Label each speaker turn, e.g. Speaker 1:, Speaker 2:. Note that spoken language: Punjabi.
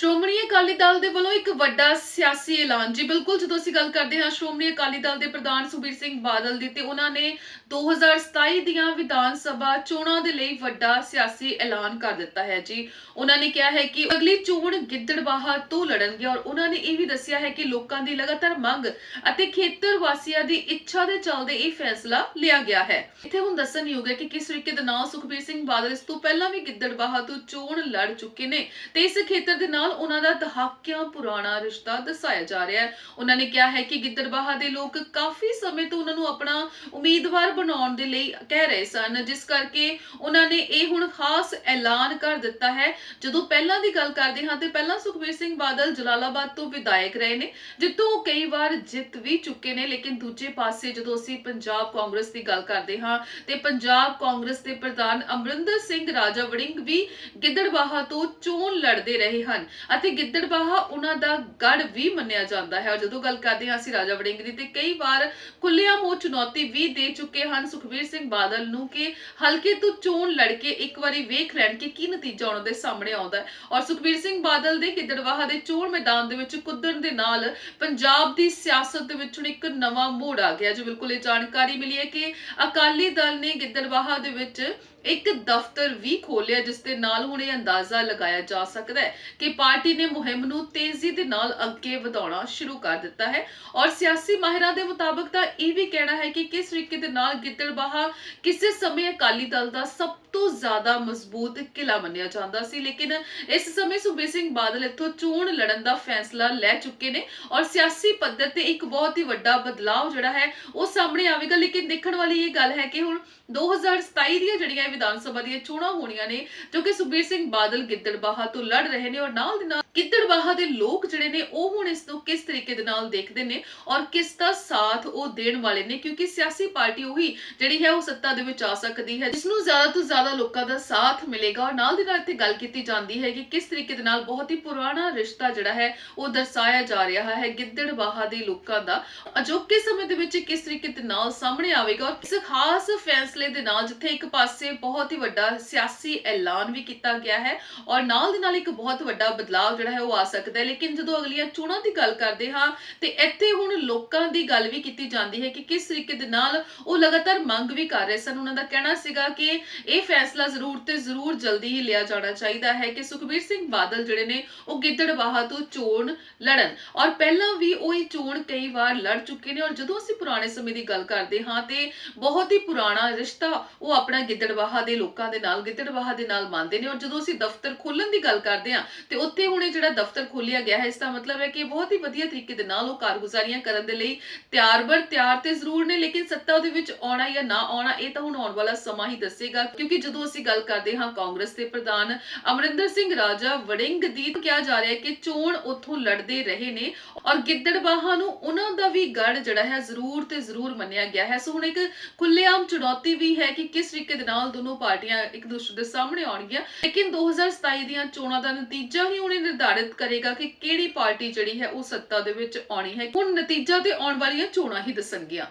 Speaker 1: ਸ਼੍ਰੋਮਣੀ ਅਕਾਲੀ ਦਲ ਦੇ ਵੱਲੋਂ ਇੱਕ ਵੱਡਾ ਸਿਆਸੀ ਐਲਾਨ। ਜੀ ਬਿਲਕੁਲ, ਜਦੋਂ ਅਸੀਂ ਗੱਲ ਕਰਦੇ ਹਾਂ ਸ਼੍ਰੋਮਣੀ ਅਕਾਲੀ ਦਲ ਦੇ ਪ੍ਰਧਾਨ ਸੁਬੀਰ ਸਿੰਘ ਬਾਦਲ ਦੀ, ਤੇ ਉਹਨਾਂ ਨੇ 2027 ਦੀਆਂ ਵਿਧਾਨ ਸਭਾ ਚੋਣਾਂ ਦੇ ਲਈ ਵੱਡਾ ਸਿਆਸੀ ਐਲਾਨ ਕਰ ਦਿੱਤਾ ਹੈ। ਜੀ, ਉਹਨਾਂ ਨੇ ਕਿਹਾ ਹੈ ਕਿ ਅਗਲੀ ਚੋਣ ਗਿੱਦੜਬਾਹਾ ਤੋਂ ਲੜਨਗੇ ਔਰ ਉਹਨਾਂ ਨੇ ਇਹ ਵੀ ਦੱਸਿਆ ਹੈ ਕਿ ਲੋਕਾਂ ਦੀ ਲਗਾਤਾਰ ਮੰਗ ਅਤੇ ਖੇਤਰ ਵਾਸੀਆਂ ਦੀ ਇੱਛਾ ਦੇ ਚੱਲਦੇ ਇਹ ਫੈਸਲਾ ਲਿਆ ਗਿਆ ਹੈ। ਇੱਥੇ ਹੁਣ ਦੱਸਣਯੋਗ ਹੈ ਕਿ ਕਿਸ ਤਰੀਕੇ ਦੇ ਨਾਲ ਸੁਖਬੀਰ ਸਿੰਘ ਬਾਦਲ ਇਸ ਤੋਂ ਪਹਿਲਾਂ ਵੀ ਗਿੱਦੜਬਾਹਾ ਤੋਂ ਚੋਣ ਲੜ ਚੁੱਕੇ ਨੇ, ਤੇ ਇਸ ਖੇਤਰ ਦੇ ਨਾਲ ਉਹਨਾਂ ਦਾ ਦਹਾਕਿਆਂ ਪੁਰਾਣਾ ਰਿਸ਼ਤਾ ਦਸਾਇਆ ਜਾ ਰਿਹਾ ਹੈ। ਉਹਨਾਂ ਨੇ ਕਿਹਾ ਹੈ ਕਿ ਗਿੱਦੜਬਾਹਾ ਦੇ ਲੋਕ ਕਾਫੀ ਸਮੇਂ ਤੋਂ ਉਹਨਾਂ ਨੂੰ ਆਪਣਾ ਉਮੀਦਵਾਰ ਬਣਾਉਣ ਦੇ ਲਈ ਕਹਿ ਰਹੇ ਸਨ। ਜਿਸ ਕਰਕੇ ਉਹਨਾਂ ਨੇ ਇਹ ਹੁਣ ਖਾਸ ਐਲਾਨ ਕਰ ਦਿੱਤਾ ਹੈ। ਜਦੋਂ ਪਹਿਲਾਂ ਦੀ ਗੱਲ ਕਰਦੇ ਹਾਂ, ਤੇ ਪਹਿਲਾਂ ਸੁਖਬੀਰ ਸਿੰਘ ਬਾਦਲ ਜਲਾਲਾਬਾਦ ਤੋਂ ਵਿਧਾਇਕ ਰਹੇ ਨੇ ਜਿੱਥੋਂ ਉਹ ਕਈ ਵਾਰ ਜਿੱਤ ਵੀ ਚੁੱਕੇ ਨੇ, ਲੇਕਿਨ ਦੂਜੇ ਪਾਸੇ ਜਦੋਂ ਅਸੀਂ ਪੰਜਾਬ ਕਾਂਗਰਸ ਦੀ ਗੱਲ ਕਰਦੇ ਹਾਂ, ਤੇ ਪੰਜਾਬ ਕਾਂਗਰਸ ਦੇ ਪ੍ਰਧਾਨ ਅਮਰਿੰਦਰ ਸਿੰਘ ਰਾਜਾ ਵੜਿੰਗ ਵੀ ਗਿੱਦੜਬਾਹਾ ਤੋਂ ਚੋਣ ਲੜਦੇ ਰਹੇ ਹਨ। ਅਤੇ ਗਿੱਦੜਬਾਹਾ ਉਹਨਾਂ ਦਾ ਗੜ ਵੀ ਮੰਨਿਆ ਜਾਂਦਾ ਹੈ। ਔਰ ਜਦੋਂ ਗੱਲ ਕਰਦੇ ਹਾਂ ਅਸੀਂ ਰਾਜਾ ਵੜਿੰਗ ਦੀ, ਤੇ ਕਈ ਵਾਰ ਖੁੱਲ੍ਹੇਆਮ ਉਹ ਚੁਣੌਤੀ ਵੀ ਦੇ ਚੁੱਕੇ ਹਨ ਸੁਖਬੀਰ ਸਿੰਘ ਬਾਦਲ ਨੂੰ ਕਿ ਹਲਕੇ ਤੋਂ ਚੋਣ ਲੜ ਕੇ ਇੱਕ ਵਾਰੀ ਵੇਖ ਲੈਣ ਕਿ ਕੀ ਨਤੀਜਾ ਉਹਨਾਂ ਦੇ ਸਾਹਮਣੇ ਆਉਂਦਾ ਹੈ। ਔਰ ਸੁਖਬੀਰ ਸਿੰਘ ਬਾਦਲ ਦੇ ਗਿੱਦੜਬਾਹਾ ਦੇ ਚੋਣ ਮੈਦਾਨ ਦੇ ਵਿੱਚ ਕੁੱਦਣ ਦੇ ਨਾਲ ਪੰਜਾਬ ਦੀ ਸਿਆਸਤ ਦੇ ਵਿੱਚ ਹੁਣ ਇੱਕ ਨਵਾਂ ਮੋੜ ਆ ਗਿਆ, ਜੋ ਬਿਲਕੁਲ ਇਹ ਜਾਣਕਾਰੀ ਮਿਲੀ ਹੈ ਕਿ ਅਕਾਲੀ ਦਲ ਨੇ ਗਿੱਦੜਬਾਹਾ ਦੇ ਵਿੱਚ ਇੱਕ ਦਫ਼ਤਰ ਵੀ ਖੋਲਿਆ, ਜਿਸ ਦੇ ਨਾਲ ਹੁਣ ਇਹ ਅੰਦਾਜ਼ਾ ਲਗਾਇਆ ਜਾ ਸਕਦਾ ਹੈ ਕਿ ਪਾਰਟੀ ਨੇ ਮੁਹਿੰਮ ਨੂੰ ਤੇਜ਼ੀ ਦੇ ਨਾਲ ਅੱਗੇ ਵਧਾਉਣਾ ਸ਼ੁਰੂ ਕਰ ਦਿੱਤਾ ਹੈ। ਔਰ ਸਿਆਸੀ ਮਾਹਿਰਾਂ ਦੇ ਮੁਤਾਬਕ ਤਾਂ ਇਹ ਵੀ ਕਹਿਣਾ ਹੈ ਕਿ ਕਿਸ ਤਰੀਕੇ ਦੇ ਨਾਲ ਗਿੱਦੜਬਾਹਾ ਕਿਸੇ ਸਮੇਂ ਅਕਾਲੀ ਦਲ ਦਾ ਸਭ ਤੋਂ ਜ਼ਿਆਦਾ ਮਜ਼ਬੂਤ ਕਿਲਾ ਮੰਨਿਆ ਜਾਂਦਾ ਸੀ। ਲੇਕਿਨ ਇਸ ਸਮੇਂ ਸੁਬੇ ਸਿੰਘ ਬਾਦਲ ਇੱਥੋਂ ਚੋਣ ਲੜਨ ਦਾ ਫੈਸਲਾ ਲੈ ਚੁੱਕੇ ਨੇ ਔਰ ਸਿਆਸੀ ਪੱਧਰ ਤੇ ਇੱਕ ਬਹੁਤ ਹੀ ਵੱਡਾ ਬਦਲਾਅ ਜਿਹੜਾ ਹੈ, ਉਹ ਸਾਹਮਣੇ ਆਵੇਗਾ। ਲੇਕਿਨ ਦੇਖਣ ਵਾਲੀ ਇਹ ਗੱਲ ਹੈ ਕਿ ਹੁਣ 2027 ਦੀਆਂ ਜਿਹੜੀਆਂ ਵਿਧਾਨ ਸਭਾ ਦੀਆਂ ਚੋਣਾਂ ਹੋਣੀਆਂ ਨੇ, ਜੋ ਕਿ ਸੁਬੀਰ ਸਿੰਘ ਬਾਦਲ ਗਿੱਦੜਬਾਹਾ ਤੋਂ ਲੜ ਰਹੇ ਨੇ ਔਰ ਨਾਲ ਦੀ ਨਾਲ ਗਿੱਦੜਬਾਹਾ ਦੇ ਲੋਕ ਜਿਹੜੇ ਨੇ, ਉਹ ਹੁਣ ਇਸ ਨੂੰ ਕਿਸ ਤਰੀਕੇ ਦੇ ਨਾਲ ਦੇਖਦੇ ਨੇ ਔਰ ਕਿਸ ਦਾ ਸਾਥ ਉਹ ਦੇਣ ਵਾਲੇ ਨੇ? ਕਿਉਂਕਿ ਸਿਆਸੀ ਪਾਰਟੀ ਉਹੀ ਜਿਹੜੀ ਹੈ, ਉਹ ਸੱਤਾ ਦੇ ਵਿੱਚ ਆ ਸਕਦੀ ਹੈ, ਜਿਸ ਨੂੰ ਜ਼ਿਆਦਾ ਤੋਂ ਜ਼ਿਆਦਾ ਲੋਕਾਂ ਦਾ ਸਾਥ ਮਿਲੇਗਾ ਔਰ ਨਾਲ ਦੀ ਨਾਲ ਇੱਥੇ ਗੱਲ ਕੀਤੀ ਜਾਂਦੀ ਹੈ ਕਿ ਕਿਸ ਤਰੀਕੇ ਦੇ ਨਾਲ ਬਹੁਤ ਹੀ ਪੁਰਾਣਾ ਰਿਸ਼ਤਾ ਜਿਹੜਾ ਹੈ, ਉਹ ਦਰਸਾਇਆ ਜਾ ਰਿਹਾ ਹੈ ਗਿੱਦੜਬਾਹਾ ਦੇ ਲੋਕਾਂ ਦਾ। ਅਜੋਕੇ ਸਮੇਂ ਦੇ ਵਿੱਚ ਕਿਸ ਤਰੀਕੇ ਦੇ ਨਾਲ ਸਾਹਮਣੇ ਆਵੇਗਾ ਔਰ ਇਸ ਖਾਸ ਫੈਸਲੇ ਦੇ ਨਾਲ ਜਿੱਥੇ ਇੱਕ ਪਾਸੇ ਬਹੁਤ ਹੀ ਵੱਡਾ ਸਿਆਸੀ ਐਲਾਨ ਵੀ ਕੀਤਾ ਗਿਆ ਹੈ ਔਰ ਨਾਲ ਦੀ ਨਾਲ ਇੱਕ ਬਹੁਤ ਵੱਡਾ ਬਦਲਾਅ ਜਿਹੜਾ ਹੈ ਉਹ ਆ ਸਕਦਾ ਹੈ। ਲੇਕਿਨ ਜਦੋਂ ਅਗਲੀਆਂ ਚੋਣਾਂ ਦੀ ਗੱਲ ਕਰਦੇ ਹਾਂ, ਤੇ ਇੱਥੇ ਹੁਣ ਲੋਕਾਂ ਦੀ ਗੱਲ ਵੀ ਕੀਤੀ ਜਾਂਦੀ ਹੈ ਕਿ ਕਿਸ ਤਰੀਕੇ ਦੇ ਨਾਲ ਉਹ ਲਗਾਤਾਰ ਮੰਗ ਵੀ ਕਰ ਰਹੇ ਸਨ। ਉਹਨਾਂ ਦਾ ਕਹਿਣਾ ਸੀਗਾ ਕਿ ਇਹ ਫੈਸਲਾ ਜ਼ਰੂਰ ਤੇ ਜ਼ਰੂਰ ਜਲਦੀ ਹੀ ਲਿਆ ਜਾਣਾ ਚਾਹੀਦਾ ਹੈ ਕਿ ਸੁਖਬੀਰ ਸਿੰਘ ਬਾਦਲ ਜਿਹੜੇ ਨੇ, ਉਹ ਗਿੱਦੜਬਾਹਾ ਤੋਂ ਚੋਣ ਲੜਨ। ਔਰ ਪਹਿਲਾਂ ਵੀ ਉਹ ਇਹ ਚੋਣ ਕਈ ਵਾਰ ਲੜ ਚੁੱਕੇ ਨੇ। ਔਰ ਜਦੋਂ ਅਸੀਂ ਪੁਰਾਣੇ ਸਮੇਂ ਦੀ ਗੱਲ ਕਰਦੇ ਹਾਂ, ਤੇ ਬਹੁਤ ਹੀ ਪੁਰਾਣਾ ਰਿਸ਼ਤਾ ਉਹ ਆਪਣਾ ਗਿੱਦੜਬਾਹਾ ਦੇ ਲੋਕਾਂ ਦੇ ਨਾਲ, ਗਿੱਦੜਬਾਹਾ ਦੇ ਨਾਲ ਮੰਨਦੇ ਨੇ। ਔਰ ਜਦੋਂ ਅਸੀਂ ਦਫ਼ਤਰ ਖੋਲਣ ਦੀ ਗੱਲ ਕਰਦੇ ਹਾਂ, ਤੇ ਉੱਥੇ ਹੁਣ ਜਿਹੜਾ ਦਫ਼ਤਰ ਖੋਲਿਆ ਗਿਆ ਹੈ, ਇਸ ਦਾ ਮਤਲਬ ਹੈ ਕਿ ਬਹੁਤ ਹੀ ਵਧੀਆ ਤਰੀਕੇ ਦੇ ਨਾਲ ਉਹ ਕਾਰਗੁਜ਼ਾਰੀਆਂ ਕਰਨ ਦੇ ਲਈ ਤਿਆਰ ਬਰ ਤਿਆਰ ਤੇ ਜ਼ਰੂਰ ਨੇ, ਲੇਕਿਨ ਸੱਤਾ ਉਹਦੇ ਵਿੱਚ ਆਉਣਾ ਜਾਂ ਨਾ ਆਉਣਾ, ਇਹ ਤਾਂ ਹੁਣ ਆਉਣ ਵਾਲਾ ਸਮਾਂ ਹੀ ਦੱਸੇਗਾ, ਕਿਉਂਕਿ ਜਦੋਂ ਅਸੀਂ ਗੱਲ ਕਰਦੇ ਹਾਂ ਕਾਂਗਰਸ ਦੇ ਪ੍ਰਧਾਨ ਅਮਰਿੰਦਰ ਸਿੰਘ ਰਾਜਾ ਵੜਿੰਗ ਦੀ ਕਿਹਾ ਜਾ ਰਿਹਾ ਹੈ ਕਿ ਚੋਣ ਉੱਥੋਂ ਲੜਦੇ ਰਹੇ ਨੇ ਔਰ ਗਿੱਦੜਬਾਹਾ ਨੂੰ ਉਹਨਾਂ ਦਾ ਵੀ ਗੜ ਜਿਹੜਾ ਹੈ ਜ਼ਰੂਰ ਤੇ ਜ਼ਰੂਰ ਮੰਨਿਆ ਗਿਆ ਹੈ। ਸੋ ਹੁਣ ਇੱਕ ਖੁੱਲੇਆਮ ਚੁਣੌਤੀ ਵੀ ਹੈ ਕਿ ਕਿਸ ਤਰੀਕੇ ਦੇ ਨਾਲ ਦੋਨੋਂ ਪਾਰਟੀਆਂ ਇੱਕ ਦੂਸਰੇ ਦੇ ਸਾਹਮਣੇ ਆਉਣਗੀਆਂ, ਲੇਕਿਨ 2027 ਦੀਆਂ ਚੋਣਾਂ ਦਾ ਨਤੀਜਾ ਹੀ ਉਹਨੇ ਨਿਰਧਾਰਿਤ ਕਰੇਗਾ ਕਿ ਕਿਹੜੀ ਪਾਰਟੀ ਜਿਹੜੀ ਹੈ ਉਹ ਸੱਤਾ ਦੇ ਵਿੱਚ ਆਉਣੀ ਹੈ ਹੁਣ ਨਤੀਜਾ ਤੇ ਆਉਣ ਵਾਲੀਆਂ ਚੋਣਾਂ ਹੀ ਦੱਸਣਗੀਆਂ